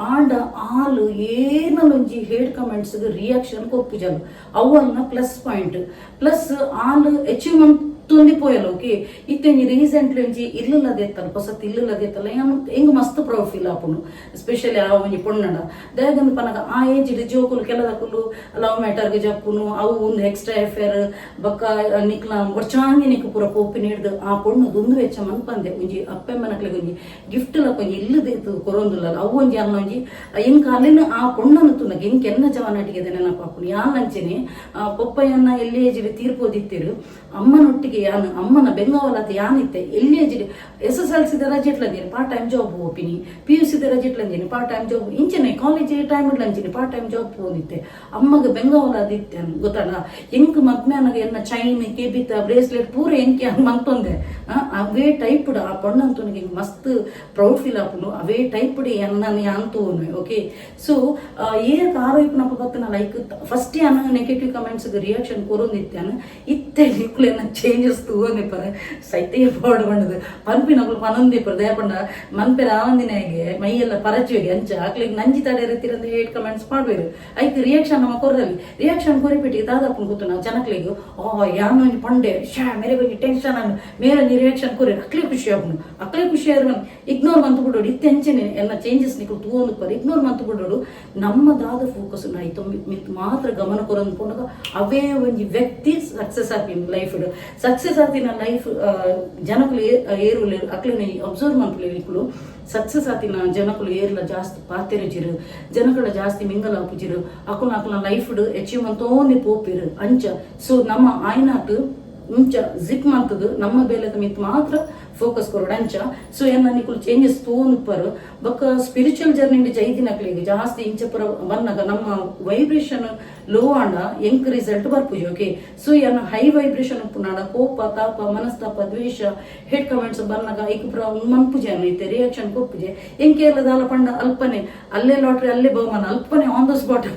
ಆಂಡ ಆಲು ಏನಲ್ಲೊಂಜಿ ಹೇಡ್ ಕಮೆಂಟ್ಸ್ ರಿಯಾಕ್ಷನ್ ಕೊಪ್ಪಿಜಲ್ ಅವಲ್ನ ಪ್ಲಸ್ ಪಾಯಿಂಟ್ ಪ್ಲಸ್ ಆಲ್ ಅಚೀವ್ಮೆಂಟ್ ತುಂದಿಪೋಯಲ್ಲ ಓಕೆ ಇತ್ತೇಂಜಿ ರೀಸೆಂಟ್ಲಿ ಒಂಜಿ ಇಲ್ಲಲ್ಲದೆ ಎತ್ತಲ್ಲ ಹೊಸತ್ ಇಲ್ಲಲ್ಲದೆ ಏನು ಹೆಂಗ್ ಮಸ್ತ್ ಪ್ರೌಡ್ ಫೀಲ್ ಆಪುನು ಎಸ್ಪೆಷಲಿ ಆ ಒಂಜಿ ಪೊಣ್ಣಡ ದಯಗಂದು ಪನಗ, ಆ ಏಜ್ ಜೋಕುಲು ಕೆಲದಕ್ಕುಲು ಲವ್ ಮ್ಯಾಟರ್ಗೆ ಜಪ್ಪುನು, ಅವು ಒಂದು ಎಕ್ಸ್ಟ್ರಾ ಎಫೇರ್ ಬಕ್ಕ ನಿಕ್ಲ ಒರ್ಚಾಂಗಿ ನಿಕ್ ಪೂರ ಪೋಪಿನ ನೀಡ್ದು, ಆ ಪೊಣ್ಣು ದುಂದು ವೆಚ್ಚ ಮನ್ಪಂದೆ, ಒಂಜಿ ಅಪ್ಪೆಮ್ಮನಕ್ಲೆ ಒಂಜಿ ಗಿಫ್ಟ್ ಲಕ್ಕ ಒಂಜಿ ಇಲ್ಲದೆ ಕೊರೊಂದುಲ್ಲ ಅವು ಒಂಜಿ ಅನ್ನ ಒಂಜಿ ಇಂಕ ಅಲ್ಲಿನ ಆ ಪೊಣ್ಣನ್ನು ತುನಗ ಇಂಕ ಎನ್ನ ಜವನಾಟಿಗೆ ನೆನಪಾಪುನು ಯಾನಂಚೆನೆ ಪೊಪ್ಪಯ್ಯನ್ನ ಎಲ್ಲಿ ಏಜಿಗೆ ತೀರ್ಪೋದಿತ್ತಿರು ಅಮ್ಮನೊಟ್ಟಿಗೆ ಯಾನು, ಅಮ್ಮನ ಬೆಂಗಾವಲಾತ ಯಾನಿತ್ತೆ ಎಲ್ಲಿ ಏಜಿಗೆ ಎಸ್ ಎಸ್ ಎಲ್ ಸಿದ ರಜೆ ಇಟ್ಲಂದಿನಿ ಪಾರ್ಟ್ ಟೈಮ್ ಜಾಬ್ ಓಪಿನಿ ಪಿ ಯು ಸಿದ ರಜೆ ಇಟ್ಲಂದಿನಿ ಪಾರ್ಟ್ ಟೈಮ್ ಜಾಬ್ ಇಂಚೆನೆ ಕಾಲೇಜ್ ಟೈಮ್ ಇಡ್ಲಂಜೇನೆ ಪಾರ್ಟ್ ಟೈಮ್ ಜಾಬ್ ಹೋದಿತ್ತೆ ಅಮ್ಮಗ ಬೆಂಗಾವಲಾದಿತ್ತೆ ಗೊತ್ತಲ್ಲ ಹೆಂಗ್ ಮದ್ಮ್ಯಾನಗ ಎನ್ನ ಚೈನ್, ಕೇಬಿತ, ಬ್ರೇಸ್ಲೆಟ್, ಪೂರ ಎಂಕೆ ಹಂಗ್ ಮಂತೊಂದೆ ಅವೇ ಟೈಪ್ ಆ ಪೊಣ್ಣಂತನಿಗೆ ಮಸ್ತ್ ಪ್ರೌಡ್ ಫೀಲ್ ಆಪುನು ಅವೇ ಟೈಪ್ ಎನ್ನ ಯಾಂತು ಓಕೆ ಸೊ ಏಕ್ ಆರೋಪ ಬತ್ತನ ಲೈಕ್ ಫಸ್ಟ್ ಅನ್ನ ನೆಗೆಟಿವ್ ಕಮೆಂಟ್ಸ್ ರಿಯಾಕ್ಷನ್ ಕೊರೊಂದಿತ್ತಾನ ಇತ್ತೆ ನಿಕ್ಲೆನ ಚೇಂಜಸ್ ಚೇಂಜಸ್ ತೂವೊಂದಿಪ್ಪರೆ ಸೈತೆ ಪಾಡು ಬಂಡದು ಪನ್ಪಿನಗಳು ಪನೊಂದಿಪ್ಪರು ದಯಪಂಡ ಮೈ ಆವಂದಿನಾಗೆ ಮೈಯೆಲ್ಲ ಹೋಗಿ ಅಂಚ ಆಕ್ಲಿಗೆ ನಂಜಿ ತಡೆ ರೀತಿರಂತ ಹೇಟ್ ಕಮೆಂಟ್ಸ್ ಮಾಡ್ಬೇಕು ಐಕ್ ರಿಯಾಕ್ಷನ್ ನಮ್ಮ ಕೊರದಲ್ಲಿ ರಿಯಾಕ್ಷನ್ ಕೊರಿಬಿಟ್ಟು ದಾದಾಪನ್ ಕೂತು ನಾವು ಜನಕ್ಲಿಗೆ ಓ ಯಾನು ಪಂಡೆ ಶಾ ಮೇರೆ ಬಗ್ಗೆ ಟೆನ್ಷನ್ ಅನ್ನು, ಮೇರೆ ನೀ ರಿಯಾಕ್ಷನ್ ಕೊರಿ, ಅಕ್ಲೆ ಖುಷಿ ಆಗ್ನು, ಅಕ್ಲೆ ಖುಷಿ ಇಗ್ನೋರ್ ಮಂತು ಬಿಡೋಡು ಇತ್ತೆಂಚನೆ ಎಲ್ಲ ಚೇಂಜಸ್ ನಿಕ್ಲು ತೂವೊಂದು ಪರ ಮಂತ್ ಬಿಡೋಡು ನಮ್ಮದಾದ ಫೋಕಸ್ ನಾಯ್ತು ಮಿತ್ ಮಾತ್ರ ಗಮನ ಕೊರೊಂದು ಪೋನಾಗ ಅವೇ ಒಂಜಿ ವ್ಯಕ್ತಿ ಸಕ್ಸಸ್ ಆಪಿನ ಲೈಫ್ ಸಕ್ಸಸ್ ಆತಿನ ಲೈಫ್ ಜನಕುಲು ಏರು ಅಕ್ಲೆ ಅಬ್ಸರ್ವ್ ಮನ್ಪುಲೆ ಸಕ್ಸಸ್ ಆತಿನ ಜನಕುಲು ಏರ್ಲ ಜಾಸ್ತಿ ಪಾತೆರಜಿರು ಜನಗಳ ಜಾಸ್ತಿ ಮಿಂಗಲ್ ಆಪುಜಿರು ಅಕುಲ ಅಕುಲ ಲೈಫ್ ಅಚೀವ್ಮೆಂಟ್ ಓನ್ಲಿ ಪೋಪಿರು. ಅಂಚ. ಸೊ ನಮ್ಮ ಆಯ್ನಾಟ್ ಮುಂಚ ಜಿಪ್ ಮಂತದು ನಮ್ಮ ಬೇಲೆದ ಮಿತ್ ಮಾತ್ರ ಫೋಕಸ್ ಕೊರಡಂಚ ಅಂಚ ಸೊ ಏನ್ ನಿಕುಲು ಚೇಂಜಸ್ ತೋನುಪ್ಪರು ಬೊಕ್ಕ ಸ್ಪಿರಿಚುವಲ್ ಜರ್ನಿ ಜೈದಿನಕ್ಲಿಗೆ ಜಾಸ್ತಿ ಇಂಚ ಪುರ ಬಂದಾಗ ನಮ್ಮ ವೈಬ್ರೇಷನ್ ಲೋ ಆಂಡ ಎಂಕ್ ರಿಸಲ್ಟ್ ಬರ್ಪುಜಿ ಓಕೆ ಸೊ ಏನ್ ಹೈ ವೈಬ್ರೇಷನ್ ಉಪ್ಪುನಾಡ ಕೋಪ, ತಾಪ, ಮನಸ್ತಾಪ, ದ್ವೇಷ ಹೆಡ್ ಕಮೆಂಟ್ಸ್ ಬನ್ನಗ ಐಕ್ ಪುರ ಮನ್ಪುಜೆ ಅನ್ನೈತೆ ರಿಯಾಕ್ಷನ್ ಕೊಪ್ಪುಜೆ. ಎಂಕೆ ಎಲ್ಲ ದಾಲ ಪಂಡ? ಅಲ್ಪನೆ. ಅಲ್ಲೇ ಲಾಟ್ರಿ ಅಲ್ಲೇ ಬಹುಮಾನ. ಅಲ್ಪನೆ ಆನ್ ದ ಸ್ಪಾಟ್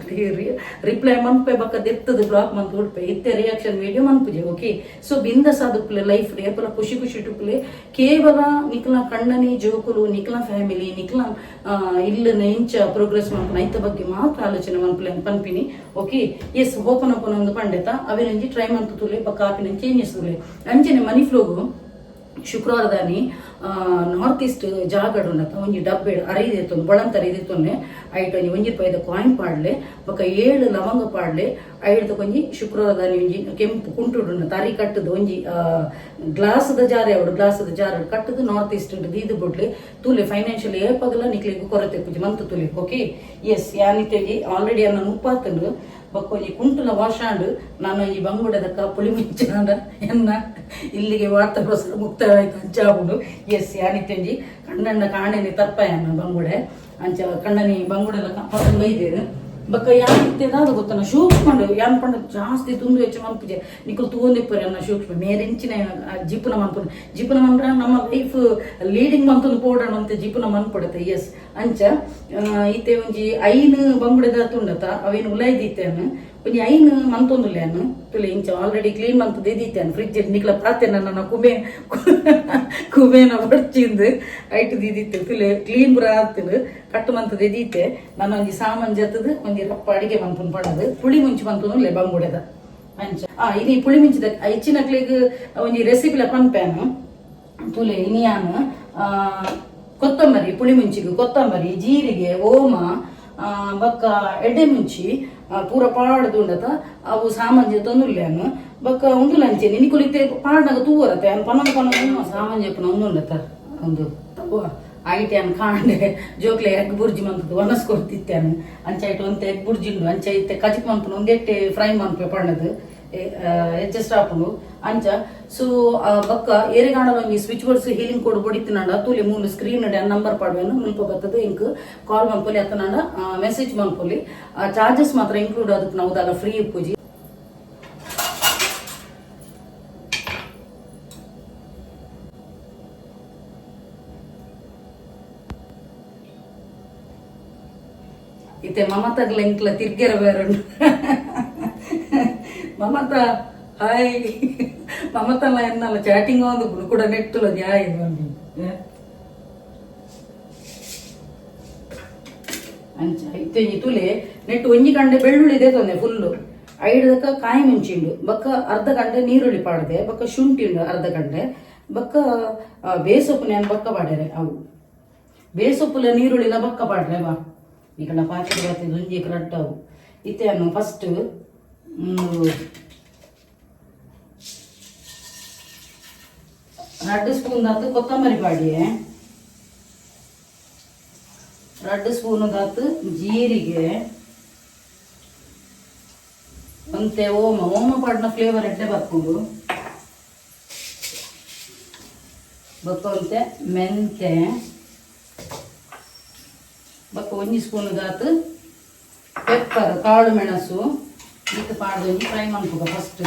ರಿಪ್ಲೈ ಮನ್ಪೆ ಬಕ್ಕ ದೆತ್ತದ ಬ್ಲಾಕ್ ಮಂತ್ ಉಡ್ಪೆ. ಇತ್ತೆ ರಿಯಾಕ್ಷನ್ ವಿಡಿಯೋ ಮನ್ಪುಜೆ ಓಕೆ ಸೊ ಬಿಂದ ಸಾಧುಕ್ಲೆ ಲೈಫ್ ಪುರ ಖುಷಿ ಖುಷಿ ಟುಪ್ಲೆ ಕೇವಲ ನಿಕ್ಲ ಕಣ್ಣನಿ, ಜೋಕುಲು, ನಿಖಲ ಫ್ಯಾಮಿಲಿ ನಿಖಲ ಇಲ್ಲ ನೆಂಚ ಪ್ರೋಗ್ರೆಸ್ ಮಾಡ್ಕೊಂಡು ಐತ ಬಗ್ಗೆ ಮಾತ್ರ ಆಲೋಚನೆ ಮನ್ಪಲೆ ಪನ್ಪಿನಿ ಓಕೆ ಎಸ್ ಓಪನ್ ಓಪನ್ ಒಂದು ಪಂಡಿತ ಟ್ರೈ ಮಂತ್ ತುಲೆ ಬಕ್ಕ ಆಪಿನ ಚೇಂಜಸ್ ತುಲೆ ಅಂಚನೆ ಮನಿ ಫ್ಲೋಗು ಶುಕ್ರವಾರದಾನಿ ನಾರ್ತ್ ಈಸ್ಟ್ ಜಾಗಡ್ ಉಂಡತ ಒಂಜಿ ಡಬ್ಬೆ ಅರೈದಿತ್ತು ಬಳಂತ ಅರೈದಿತ್ತೊನ್ನೆ ಐಟ್ ಒಂಜಿ ಒಂಜಿ ರೂಪಾಯಿದ ಕಾಯಿನ್ ಪಾಡ್ಲೆ, ಬೊಕ ಏಳು ಲವಂಗ ಪಾಡ್ಲೆ ಐಡ್ದ ಒಂಜಿ ಶುಕ್ರವಾರದಾನಿ ಒಂಜಿ ಕೆಂಪು ಕುಂಟುಡು ತರಿ ಕಟ್ಟದು ಒಂಜಿ ಗ್ಲಾಸ್ದ ಜಾರೆ ಅವಡು, ಗ್ಲಾಸ್ದ ಜಾರ ಕಟ್ಟದು ನಾರ್ತ್ ಈಸ್ಟ್ ದೀದು ಬುಡ್ಲೆ, ತೂಲೆ ಫೈನಾನ್ಷಿಯಲ್ ಏಪಗಲ ನಿಕ್ಲಿಗೆ ಕೊರತೆ ಪೂಜೆ ಮಂತ್ ತುಲೆ ಓಕೆ ಎಸ್ ಯಾನಿತೆಗೆ ಆಲ್ರೆಡಿ ಅನ್ನ ಮುಪ್ಪಾತಂಡು. ಬಕ್ಕೊಂಜಿ ಕುಂಟುಲ ವಾಶಾಂಡು ನಾನು ಈ ಬಂಗುಡದಕ್ಕ ಪುಳಿ ಮುಂಚಿನ ಎನ್ನ ಇಲ್ಲಿಗೆ ವಾರ್ತಾ ಪ್ರಸಾರ ಮುಕ್ತಾಯವಾಯ್ತು ಅಂಚಾಬುಡು ಎಸ್ ಯಾನಿತ್ಯಂಜಿ ಕಣ್ಣಣ್ಣ ಕಾಣೆನೆ ತರ್ಪಾಯನ್ನ ಬಂಗುಡೆ. ಅಂಚ ಕಣ್ಣನಿ ಬಂಗುಡದ ಬೈದೇರು ಬಕ್ಕ ಯಾನಿತ್ಯದ ದಾದ ಗೊತ್ತನ ಸೂಕ್ಷ್ಮಂಡು ಯಾನ್ ಪಂಡ ಜಾಸ್ತಿ ತುಂಡು ಹೆಚ್ಚು ನಿಕುಲು ನಿಕುಲ್ ತೂಂದಿಪ್ಪರಿ ಅನ್ನ ಸೂಕ್ಷ್ಮ. ಮೇರೆಂಚಿನ ಜಿಪುನ ಮನ್ಪುಂಡು ಜಿಪುನ ಮನ್ಪುರ ನಮ್ಮ ಲೈಫ್ ಲೀಡಿಂಗ್ ಮಂತೊಂದು ಪೋಡಣ ಅಂತ ಜೀಪನ ಮನ್ಪುಡತೆ ಎಸ್ ಅಂಚ ಇತ್ತೆ ಒಂಜಿ ಐನ್ ಬಂಗುಡೆದ ತುಂಡತ, ಅವೇನು ಉಲಾಯ್ದಿತ್ತೇನು ಒಂಜಿ ಐನ್ ಮಂತೊಂದುಲ್ಲೇನು ತುಲೆ ಇಂಚ ಆಲ್ರೆಡಿ ಕ್ಲೀನ್ ಮಂತದ ಇದ್ದಿತ್ತೇನು ಫ್ರಿಡ್ಜ್ ನಿಕ್ಲ ಪಾತೆನ ನನ್ನ ಕುಬೆ ಕುಬೇನ ಬಡ್ಚಿಂದು ಐಟ್ ದಿದಿತ್ತೆ ತುಲೆ ಕ್ಲೀನ್ ಬುರ ಆತದು ಕಟ್ಟು ಮಂತದ ಎದೀತೆ ನಾನು ಒಂಜಿ ಸಾಮಾನ್ ಜತ್ತದು ಒಂಜಿ ರಪ್ಪ ಅಡಿಗೆ ಮಂಪುನ್ ಪಡದು ಪುಳಿ ಮುಂಚಿ ಮಂತನು ಲೆ ಬಂಗುಡೆದ ಅಂಚ ಆ ಇನಿ ಪುಳಿ ಮುಂಚಿದ ಐಚಿನಕ್ಲಿಗ್ ಒಂಜಿ ರೆಸಿಪಿಲ ಪನ್ಪೇನು ತುಲೆ ಇನಿಯಾನು ಆ, ಕೊತ್ತಂಬರಿ ಪುಳಿ ಮುಂಚಿಗೆ ಕೊತ್ತಂಬರಿ ಜೀರಿಗೆ ಓಮ ಆ, ಬಕ್ಕ ಎಡ್ಡೆ ಮುಂಚಿ ಆ, ಪೂರ ಪಾಡ್ದುಂಡತ, ಅವು ಸಾಮಾನ್ಯ ತೊಂದುಲ್ಯಾನು ಬಕ್ಕ ಉಂದುಲಂಚೆ ನಿನಿಕುಲಿತೆ ಪಾಡ್ನಾಗ ತೂವರತೆ, ಅನ್ ಪನ್ನೊಂದು ಪನ್ನೊಂದು ಸಾಮಾನ್ಯ ಪುನ ಒಂದು ಉಂಡತ ಒಂದು ತಗೋ ಅನ್ ಕಾಂಡೆ, ಜೋಕ್ಲೆ ಎಗ್ ಬುರ್ಜಿ ಮಂತದ್ದು ಒನಸ್ ಅನ್ ಅಂಚ ಇಟ್ಟು ಒಂತೆ ಎಗ್ ಬುರ್ಜಿ ಉಂಡು, ಅಂಚ ಇತ್ತೆ ಕಜಿಕ್ ಮನ್ಪುನ ಒಂದೆಟ್ಟೆ ಫ್ರೈ ಮನ್ಪೆ ಪಣ್ಣದು ಎಡ್ಜಸ್ಟ್ ಆಪುಂಡು ಅಂಚ ಸೊ ಬಕ್ಕ ಏರೆಗಾಂಡಲ ಒಂಜಿ ಸ್ವಿಚ್ ಬೋರ್ಡ್ಸ್ ಹೀಲಿಂಗ್ ಕೋಡ್ ಬೊಡಿತಿನಂಡ ತೂಲೆ ಮೂಲು ಸ್ಕ್ರೀನ್ ಡ ನಂಬರ್ ಪಾಡ್ವೇನು ಮುಲ್ಪ ಬರ್ತದೆ ಇಂಕ್ ಕಾಲ್ ಮನ್ಪೊಲಿ ಅತ್ತನಂಡ ಮೆಸೇಜ್ ಮನ್ಪೊಲಿ. ಚಾರ್ಜಸ್ ಮಾತ್ರ ಇನ್ಕ್ಲೂಡ್ ಅದಕ್ಕೆ ನಾವು ದಾಗ ಫ್ರೀ ಪೂಜಿ. ಇತ್ತೆ ಮಮತಾಗ್ಲ ಇಂಕ್ಲ ತಿರ್ಗೆರ ಬೇರುಂಡು ಮಮತಾ, ಹಾಯ್. ಮಮತಲ್ಲ ಎನ್ನಲ್ಲ ಚಾಟಿಂಗ್ ಒಂದು ಕೂಡ ನೆಟ್ಟುಲ ಜಾಯ್ ಬಂದು ಅಂಚ, ಇತ್ತೆ ತುಲೆ ನೆಟ್ಟು ಒಂಜಿ ಕಂಡೆ ಬೆಳ್ಳುಳ್ಳಿ ತೊಂದೆ ಫುಲ್ಲು ಐದಕ್ಕ ಕಾಯಿ ಮುಂಚಿಂಡು. ಬಕ್ಕ ಅರ್ಧ ಗಂಟೆ ನೀರುಳ್ಳಿ ಪಾಡ್ದೆ, ಬಕ್ಕ ಶುಂಠಿ ಅರ್ಧ ಗಂಟೆ. ಬಕ್ಕ ಬೇಸೊಪ್ಪು ನಾನು ಬಕ್ಕ ಪಾಡ್ಯಾರೆ? ಅವು. ಬೇಸೊಪ್ಪುಲ ನೀರುಳ್ಳಿಲ ಬಕ್ಕ ಪಾಡ್ರೆ, ಬಾ. ಈ ಕಡೆ ಪಾತ್ರೆ ಬಾತಿ ದುಂಜಿ ಕರೆಕ್ಟ್ ಅವು. ಇತ್ತೆ ಅನ್ನು ಫಸ್ಟ್ ಎರಡು ಸ್ಪೂನ್ ದಾತು ಕೊತ್ತಂಬರಿ ಪಾಡಿ ರೆಡ್ ಸ್ಪೂನ್ ದಾತು ಜೀರಿಗೆ. ಒಂತೆ ಓಮ. ಓಮ ಪಾಡ್ನ ಫ್ಲೇವರ್ ಎಡ್ಡೆ ಬರ್ಕೊಂಡು. ಬಕ್ಕೊಂತೆ ಮೆಂತೆ ಒಂಜಿ ಸ್ಪೂನ್ ದಾತು ಪೆಪ್ಪರ್, ಕಾಳು ಮೆಣಸು. ಇದು ಪಾಡ್ದು ಒಂಜಿ ಫ್ರೈ ಮಾಡ್ಬೇಕು ಫಸ್ಟ್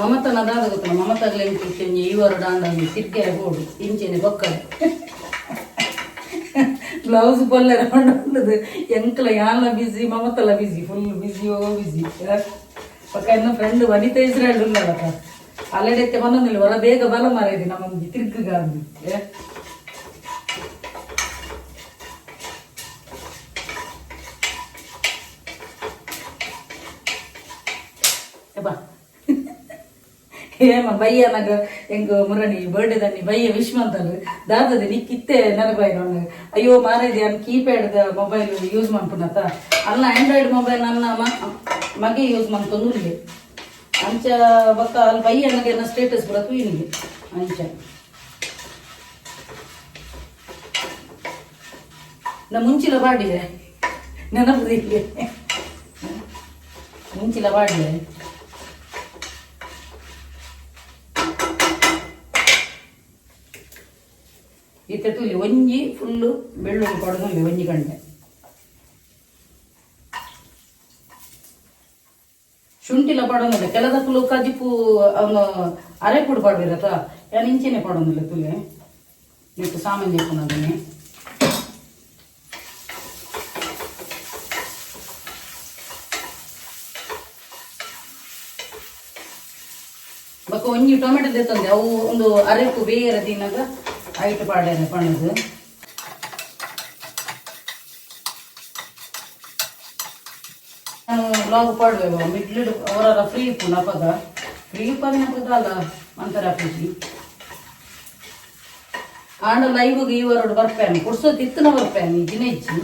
ಮಮತನ ದಾದ ಗೊತ್ತಲ್ಲ ಮಮತಾಗ್ಲೆ ಇಂಚೆ ಇವರು ಡಾಂಡ ತಿರ್ಕೆರೆ ಬೋಡು ಇಂಚೆನೆ ಬೊಕ್ಕರೆ ಬ್ಲೌಸ್ ಪೊಲ್ಲೆ ರೌಂಡ್ ಎಂಕಲ ಯಾನ್ಲ ಬಿಸಿ ಮಮತಲ ಬಿಸಿ ಫುಲ್ ಬಿಸಿಯೋ ಬಿಸಿ ಪಕ್ಕ ಇನ್ನು ಫ್ರೆಂಡ್ ವನಿತಾ ಇಸ್ರಾಯಲ್ ಉಳ್ಳದಕ್ಕ ಅಲ್ಲಡೆತ್ತೆ ಬಂದಿಲ್ಲ ಹೊರ ಬೇಗ ಬಲ ಮಾರಿದೆ ನಮ್ಮಂದಿ ತಿರ್ಗಗ ಅಂದಿ ಏ? ಬಾ ಏಮ ಬಯ್ಯ ನಗ ಎಂಗ ಮುರಣಿ ಬರ್ಡೇ ದನ್ನಿ ಬಯ್ಯ ವಿಶ್ ಮಂತಲ್ ದಾದದ ನಿ ಕಿತ್ತೆ ಅಯ್ಯೋ ಮಾರೈದೆ ಅನ್ ಕೀಪ್ಯಾಡ್ ಮೊಬೈಲ್ ಯೂಸ್ ಮಾಡ್ಪುನತ ಅಲ್ಲ ಆಂಡ್ರಾಯ್ಡ್ ಮೊಬೈಲ್ ನನ್ನ ಮಗೆ ಯೂಸ್ ಮಾಡ್ತೊಂದುಲ್ಲೆ ಅಂಚ ಬಕ್ಕ, ಅಲ್ಲಿ ನನ್ನ ಸ್ಟೇಟಸ್ ಬರತ್ತು ಇನಿಗೆ ಅಂಚ. ನಾ ಮುಂಚಿಲ ಬಾಡಿದೆ ನೆನಪುದಿಲ್ಲ ಮುಂಚಿಲ ಬಾಡಿದೆ ಈ ತುಲಿ ಒಂಜಿ ಫುಲ್ಲು ಬೆಳ್ಳುಳ್ಳಿ ಕೊಡದಲ್ಲಿ ಒಂಜಿ ಗಂಟೆ. ಶುಂಠಿಲ ಪಡೋದಿಲ್ಲ ತುಳು ಕಜಿಪು ಅವನು ಅರೆಪುಡು ಪಡ್ಬಿರತ್ತ ಯಾನ್ ಇಂಚಿನ ಪಡೋದಿಲ್ಲ ತುಲೆ. ನೀತು ಸಾಮಾನ್ಯ ಅದನ್ನೇ. ಬಕ್ಕ ಒಂಜಿ ಟೊಮೆಟೊ ದೇತಂದೆ ಅವು ಒಂದು ಅರೆಪು ಬೇಯರ ದಿನಾಗ ಐಟ್ ಪಾಡ್ಯಾನೆ ಪಣದು ಬ್ಲಾಗ್ ಪಾಡುವೆ ಮಿಡ್ಲಿಡ್ ಅವರ ಫ್ರೀ ಇಪ್ಪು ನಪಗ ಫ್ರೀ ಇಪ್ಪದ ನಪಗ ಅಲ್ಲ ಅಂತರ ಆಫೀಸಿ ಆಂಡ ಲೈವ್ಗೆ ಇವರೋಡು ಬರ್ಪೇನೆ ಕುಡ್ಸೋ ತಿತ್ತನ ಬರ್ಪೇನೆ ಜಿನೆಜ್ಜಿ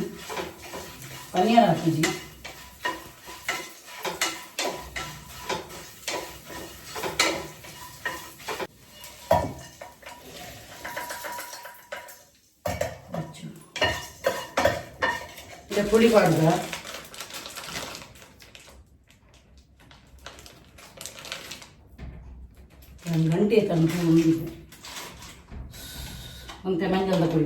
ಪನ್ನೀರ್ ಹಾಕಿಜಿ இந்த புளி பாடுங்க ಗಂಟೆ ತನಕ ಉಂಡಿದೆ ಮತ್ತೆ ಮಂಜದ ಪುಡಿ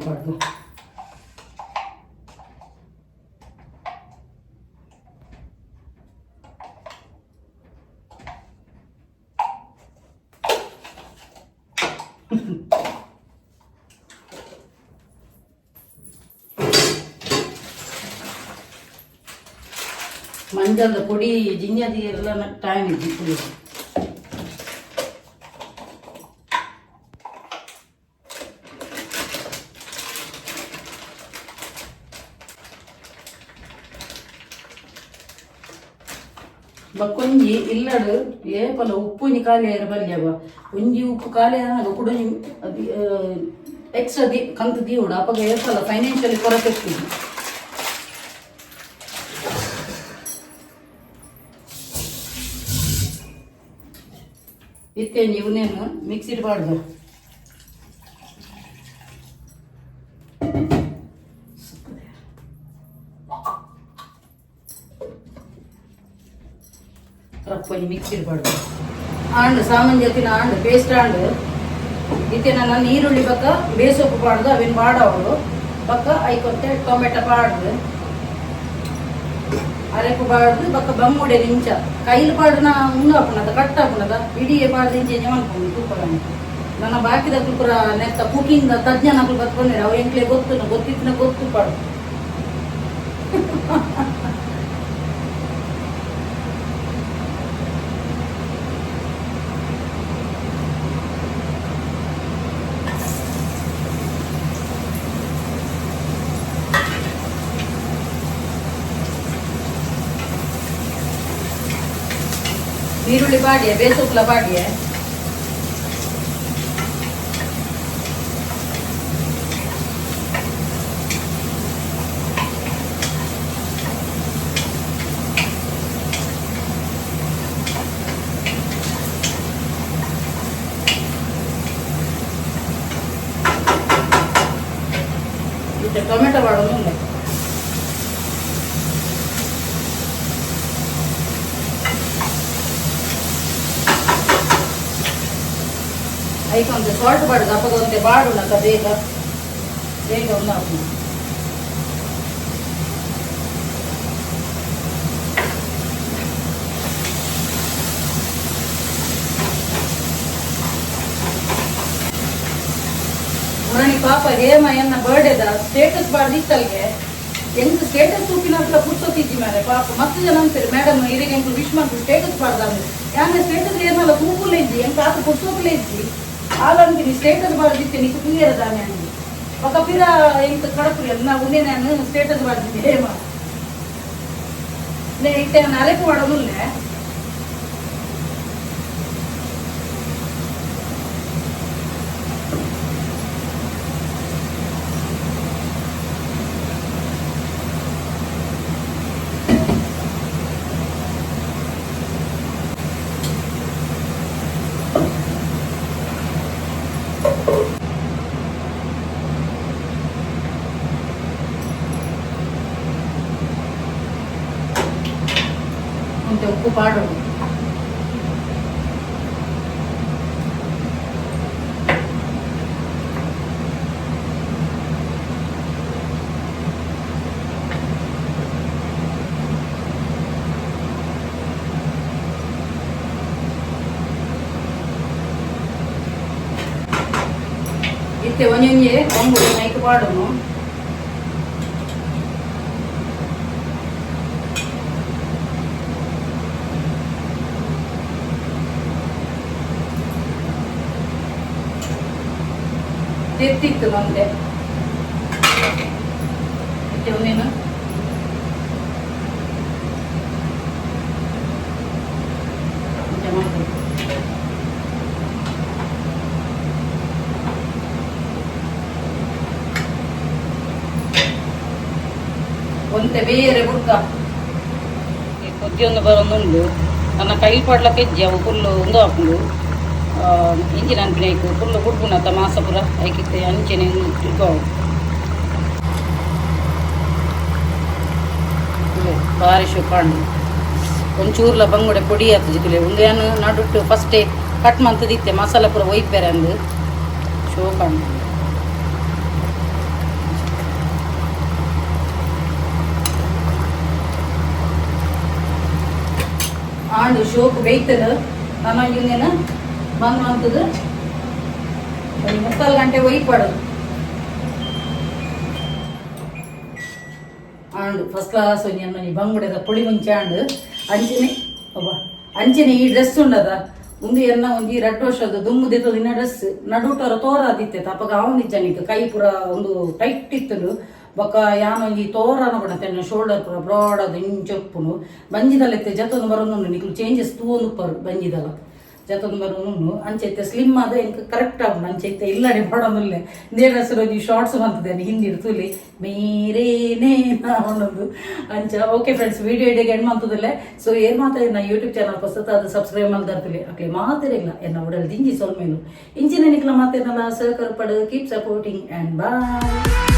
ಪುಡಿ ಜಿಂಜದಿ ಎಲ್ಲ ಟೈಮ್ ಇದ್ದು ಪುಡಿ ಬಕ್ಕೊಂಜಿ ಇಲ್ಲಡು ಏಪಲ ಉಪ್ಪುನಿ ಖಾಲಿ ಆಯ್ರ ಬಲ್ಯವ ಒಂಜಿ ಉಪ್ಪು ಖಾಲಿ ಆದಾಗ ಕೂಡ ಎಕ್ಸ್ಟ್ರಾ ದಿ ಕಂತು ದೀವುಡು ಅಪಗ ಏಪಲ ಫೈನಾನ್ಷಿಯಲಿ ಕೊರತೆ ಇತ್ತೇನು ಇವನೇನು ಮಿಕ್ಸ್ ಇಡಬಾರ್ದು. ರಪ್ಪಲ್ಲಿ ಮಿಕ್ಸ್ ಇಡಬಾರ್ದು. ಆಂಡು ಸಾಮಾನ್ಯ ಜೊತೆ ಆಂಡು ಪೇಸ್ಟ್ ಆಂಡು ಇತ್ತೆ ನಾನು ಈರುಳ್ಳಿ ಬಕ್ಕ ಬೇಸೊಪ್ಪು ಪಾಡ್ದು, ಅವೇನು ಅವರು ಪಕ್ಕ ಐಕೊತ್ತೆ ಟೊಮೆಟೊ ಪಾಡ್ದು. ನಿಂಚ ಕೈಲು ಪಾಡ್ದು ನಾ ಉಂಡು ಹಾಪುನದ ಕಟ್ಟ ಹಾಪುನದ ಇಡೀ ಪಾಡ್ದು ಇಂಚೆ ಮಾಡ್ಕೊಂಡು ತೂಪರ ನನ್ನ ಬಾಕಿದ ತುಪುರ ನೆತ್ತ ಕುಕಿಂಗ್ ತಜ್ಞ ನಕಲು ಬತ್ಕೊಂಡಿರ ಅವ್ರು ಎಂಕ್ಲೆ ಗೊತ್ತು ಗೊತ್ತಿತ್ತಿನ ಗೊತ್ತು ಪಾಡು. ಈರುಳ್ಳಿ ಬಾಡಿಯ ಬೇಸೊಪ್ಪಲ ಬಾಡಿಯ ಮತ್ತೆ ಟೊಮೆಟೊ ಮಾಡೋದು ಉಂಟು ಐಕೊಂದು ಸಾಲ್ಟ್ ಬಾಡುದು ಅಪ್ಪಗ ಒಂದೆ ಬಾಡು ನಕ್ಕ ಬೇಗ ಬೇಗ ಒಂದು ಹಾಕು ಮುರಣಿ ಪಾಪ ಹೇಮ ಎನ್ನ ಬರ್ಡೇದ ಸ್ಟೇಟಸ್ ಬಾರ್ದಿತ್ತಲ್ಗೆ ಎಂತ ಸ್ಟೇಟಸ್ ತೂಕಿನ ಹತ್ರ ಪುಸ್ತಕಿದ್ದಿ ಮೇಲೆ ಪಾಪ ಮತ್ತೆ ಜನ ಅಂತಾರೆ ಮೇಡಮ್ ಇರಿಗೆ ಎಂಟು ವಿಶ್ ಮಾಡ್ತು ಸ್ಟೇಟಸ್ ಬಾರ್ದಂದು ಯಾನ ಸ್ಟೇಟಸ್ ಏನಲ್ಲ ತೂಕುಲೇ ಇದ್ದಿ ಎಂತ ಆತ ಪುಸ್ತಕಲೇ ಇದ್ದಿ ಹಾಲಂತೀನಿ ಸ್ಟೇಟಸ್ ಬಾರ್ದಿತ್ತೆ ನೀಕು ಕ್ಲಿಯರ್ ದಾನೆ ಅಂದಿ ఒక పిర ఇంత కడపలు నా ఉండే నేను స్టేటస్ పడుతుంది ఏమో నేను ఇట్టే నరకు పడములే பாடுவோம் ಇತ್ತೆ ಒಂದೊಂದೇ ಒಂಬತ್ತು ಮೈಕ್ ಪಾಡೋಣ ಒಂದೇನು ಊಟ ಮಾಡ್ತೀನಿ. ಒಂತೆ ಬೇರೆ ಬುಡ್ಕ ಈ ಪ್ರತಿಯೊಂದು ಬರೋದೊಂದು ನನ್ನ ಕೈ ಪಡ್ಲಕ್ಕೆ ಇಜ್ಜಿ ಅವು ಫುಲ್ಲು ಒಂದು ಹಾಕೊಂಡು ಇಂಜಿನ ಅನ್ಪಿನಾಯ್ತು ಫುಲ್ಲು ಬುಡ್ಗುಣತ್ತ ಮಾಸಪುರ ಐಕಿತ್ತೆ ಅಂಚೆನೆ ಇಟ್ಕೋ ಭಾರಿ ಶುಕಾಂಡು ಒಂಚೂರ್ಲ ಬಂಗುಡೆ ಪೊಡಿ ಆತು ಜಿಗುಲೆ ಒಂದು ಏನು ನಡುಟ್ಟು ಫಸ್ಟೇ ಕಟ್ ಮಂತದಿತ್ತೆ ಮಸಾಲ ಪೂರ ಒಯ್ಪೇರೆ ಅಂದು ಶೋಕಾಂಡು ಆಂಡು ಶೋಕ್ ಬೇಯ್ತದ ನಮಗಿನ್ನೇನು ಬಂದು ಮುಕ್ಕಾಲು ಗಂಟೆ ಒಯ್ಪಾಡೋದು ಆಂಡು ಫಸ್ಟ್ ಕ್ಲಾಸ್ ಒಂಜಿ ಬಂಗುಡೆದ ಪುಳಿ ಮುಂಚೆ ಆಂಡು ಅಂಚಿನೆ ಒಬ್ಬ ಅಂಚಿನೆ ಈ ಡ್ರೆಸ್ ಉಂಡದ. ಉಂದು ಎನ್ನ ಒಂಜಿ ರಡ್ ವರ್ಷದ ದುಮ್ಮು ದಿತ್ತದ ಇನ್ನ ಡ್ರೆಸ್ ನಡುಟರ ತೋರ ಆದಿತ್ತೆ ಅಪ್ಪಗ ಅವನಿಜ್ಜ ನಿಕ್ ಕೈ ಪೂರ ಒಂದು ಟೈಟ್ ಇತ್ತು ಬೊಕ್ಕ ಯಾನೊಂಜಿ ತೋರನ ಕೊಡತ್ತೆ ಶೋಲ್ಡರ್ ಪೂರ ಬ್ರಾಡ್ ಅದು ಇಂಚೊಪ್ಪುನು. ಬಂಜಿದಲೆತ್ತೆ ಜತೊಂದು ಬರೋನು ನಿಕ್ಲು ಚೇಂಜಸ್ ತೂ ಒಂದು ಬಂಜಿದಲ್ಲ. ಬಂಜಿದಲ ಜತೊಂದು ಬರೋನು ಅಂಚೈತೆ ಸ್ಲಿಮ್ ಆದ ಎಂಕ್ ಕರೆಕ್ಟ್ ಆಗ ಅಂಚೈತೆ ಇಲ್ಲಡೆ ಮಾಡೋದಿಲ್ಲ ನೇರ ಹೆಸರು ಒಂಜಿ ಶಾರ್ಟ್ಸ್ ಬಂತದೇನೆ ಹಿಂದಿ ತುಲಿ. ಮೇರೇನೇ ಅನ್ನೋದು ಅಂಚ. ಓಕೆ ಫ್ರೆಂಡ್ಸ್ ವಿಡಿಯೋ ಇಡಿಗೆ ಎಂಡ್ ಮಾಡ್ತದಿಲ್ಲ? ಸೊ ಏನ್ ಮಾತಾಡಿ ನಾ ಯೂಟ್ಯೂಬ್ ಚಾನಲ್ ಪುಸ್ತಕ ಅದು ಸಬ್ಸ್ಕ್ರೈಬ್ ಮಾಡ್ದಾರ್ತಿಲಿ ಅಕ್ಕೆ ಮಾತಿರಿಲ್ಲ ಎನ್ನ ಉಡಲ್ ದಿಂಜಿ ಸೋಲ್ಮೇನು ನಿಕ್ಲ ಮಾತೇನಲ್ಲ? ಸಹಕಾರ ಪಡೆದು ಕೀಪ್ ಸಪೋರ್ಟಿಂಗ್ ಆ್ಯಂಡ್ ಬಾಯ್